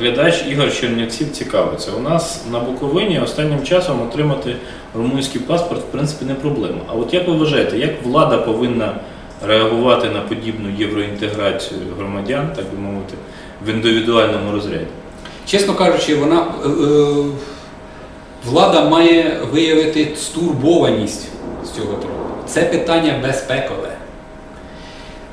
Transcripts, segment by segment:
глядач Ігор Чернівців цікавиться. У нас на Буковині останнім часом отримати румунський паспорт в принципі не проблема. А от як ви вважаєте, як влада повинна реагувати на подібну євроінтеграцію громадян, так би мовити, в індивідуальному розряді? Чесно кажучи, вона е, е, влада має виявити стурбованість з цього приводу. Це питання безпекове.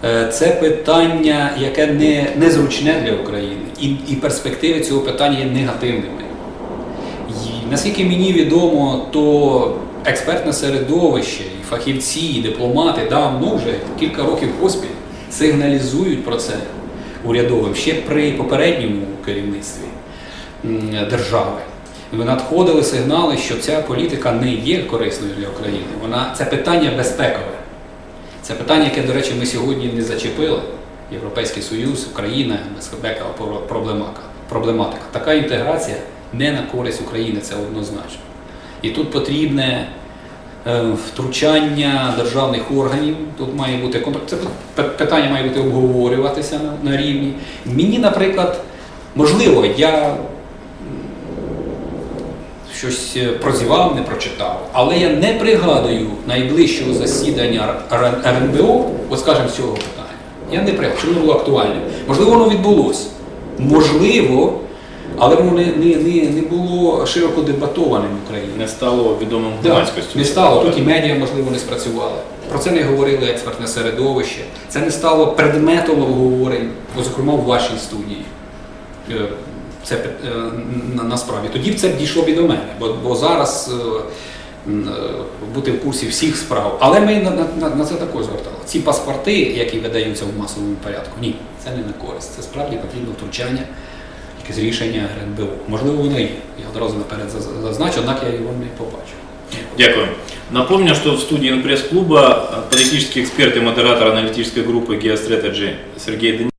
Е, Це питання, яке не, незручне для України, і, і перспективи цього питання є негативними. І, наскільки мені відомо, то експертне середовище, і фахівці, і дипломати давно вже кілька років поспіль сигналізують про це урядовим ще при попередньому керівництві держави. Надходили сигнали, що ця політика не є корисною для України. Вона це питання безпекове. Це питання, яке, до речі, ми сьогодні не зачепили. Європейський Союз, Україна, про- проблематика. Така інтеграція не на користь України, це однозначно. І тут потрібне е, втручання державних органів. Тут має бути. Це питання має бути обговорюватися на рівні. Мені, наприклад, можливо, я щось е, прозівав, не прочитав. Але я не пригадую найближчого засідання РНБО, от скажімо, з цього питання. Я не пригадую, що воно було актуальним. Можливо, воно відбулося. Можливо, але воно не, не, не, не було широко дебатованим в Україні. Не стало відомим Да, не стало. Тут і медіа, можливо, не спрацювали. Про це не говорили експертне середовище. Це не стало предметом обговорень, зокрема, в вашій студії. Це е, на- насправді. Тоді б це дійшло б і до мене, бо, бо зараз е, е, бути в курсі всіх справ. Але ми на, на, на- це також звертали. Ці паспорти, які видаються в масовому порядку, ні, це не на користь. Це справді потрібно втручання, якесь рішення РНБО. Можливо, воно є. Я одразу наперед зазначу, однак я його не побачив. Дякую. Напомню, что в студии инпресс-клуба политический эксперт и модератор аналитической группы Geostrategy Сергей Данилов